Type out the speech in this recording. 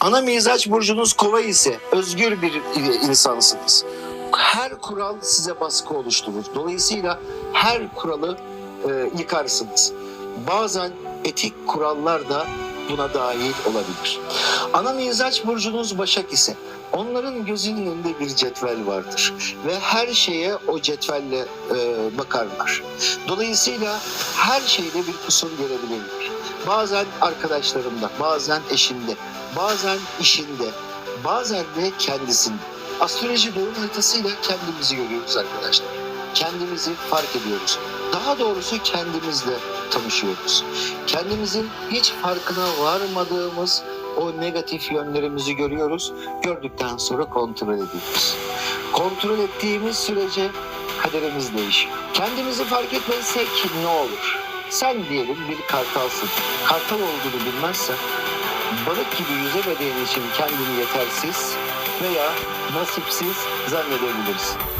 Ana mizaç burcunuz kova ise özgür bir insansınız. Her kural size baskı oluşturur. Dolayısıyla her kuralı e, yıkarsınız. Bazen etik kurallar da buna dahil olabilir. Ana mizaç burcunuz Başak ise onların gözünün önünde bir cetvel vardır ve her şeye o cetvelle e, bakarlar. Dolayısıyla her şeyde bir kusur gelebilir. Bazen arkadaşlarımda, bazen eşimde, bazen işinde, bazen de kendisinde. Astroloji doğum haritasıyla kendimizi görüyoruz arkadaşlar. Kendimizi fark ediyoruz. Daha doğrusu kendimizle tanışıyoruz. Kendimizin hiç farkına varmadığımız o negatif yönlerimizi görüyoruz. Gördükten sonra kontrol ediyoruz. Kontrol ettiğimiz sürece kaderimiz değişiyor. Kendimizi fark etmezsek ne olur? Sen diyelim bir kartalsın. Kartal olduğunu bilmezsen balık gibi yüzemediğin için kendini yetersiz veya nasipsiz zannedebilirsin.